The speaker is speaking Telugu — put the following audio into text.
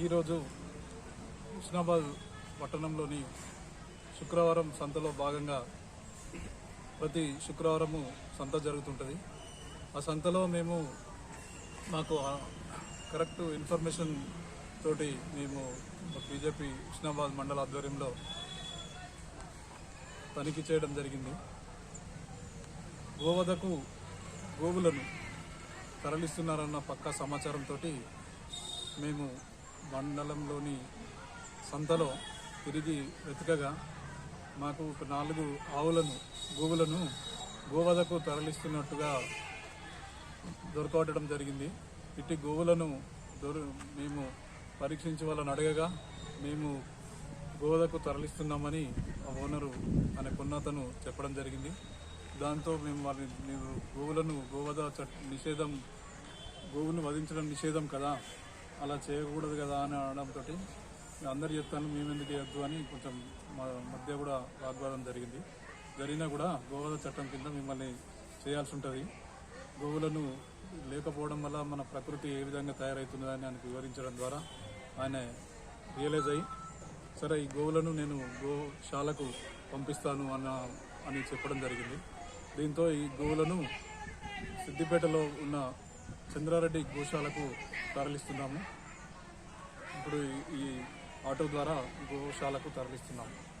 ఈరోజు హుస్నాబాద్ పట్టణంలోని శుక్రవారం సంతలో భాగంగా ప్రతి శుక్రవారము సంత జరుగుతుంటుంది. ఆ సంతలో మేము మాకు కరెక్ట్ ఇన్ఫర్మేషన్ తోటి మేము బీజేపీ హుస్నాబాద్ మండల ఆధ్వర్యంలో తనిఖీ చేయడం జరిగింది. గోవధకు గోవులను తరలిస్తున్నారన్న పక్కా సమాచారంతో మేము మండలంలోని సంతలో తిరిగి వెతకగా మాకు ఒక నాలుగు ఆవులను గోవులను గోవధకు తరలిస్తున్నట్టుగా దొరకవటం జరిగింది. ఇట్టి గోవులను దొరు మేము పరీక్షించి వాళ్ళని అడగగా మేము గోవధకు తరలిస్తున్నామని ఆ ఓనరు అనే కొన్నతను చెప్పడం జరిగింది. దాంతో మేము వారిని మీరు గోవులను గోవధ చట్ నిషేధం గోవును వధించడం నిషేధం కదా అలా చేయకూడదు కదా అని అనడంతో అందరు చెప్తాను మేమెందుకు చేయొద్దు అని కొంచెం మా మధ్య కూడా వాగ్వాదం జరిగింది. జరిగినా కూడా గోవధ చట్టం కింద మిమ్మల్ని చేయాల్సి ఉంటుంది. గోవులను లేకపోవడం వల్ల మన ప్రకృతి ఏ విధంగా తయారవుతుందని ఆయనకు వివరించడం ద్వారా ఆయన రియలైజ్ అయ్యి సరే ఈ గోవులను నేను గోశాలకు పంపిస్తాను అన్న అని చెప్పడం జరిగింది. దీంతో ఈ గోవులను సిద్దిపేటలో ఉన్న చంద్రారెడ్డి గోశాలకు తరలిస్తున్నాము. ఇప్పుడు ఈ- ఆటో ద్వారా గోశాలకు తరలిస్తున్నాము.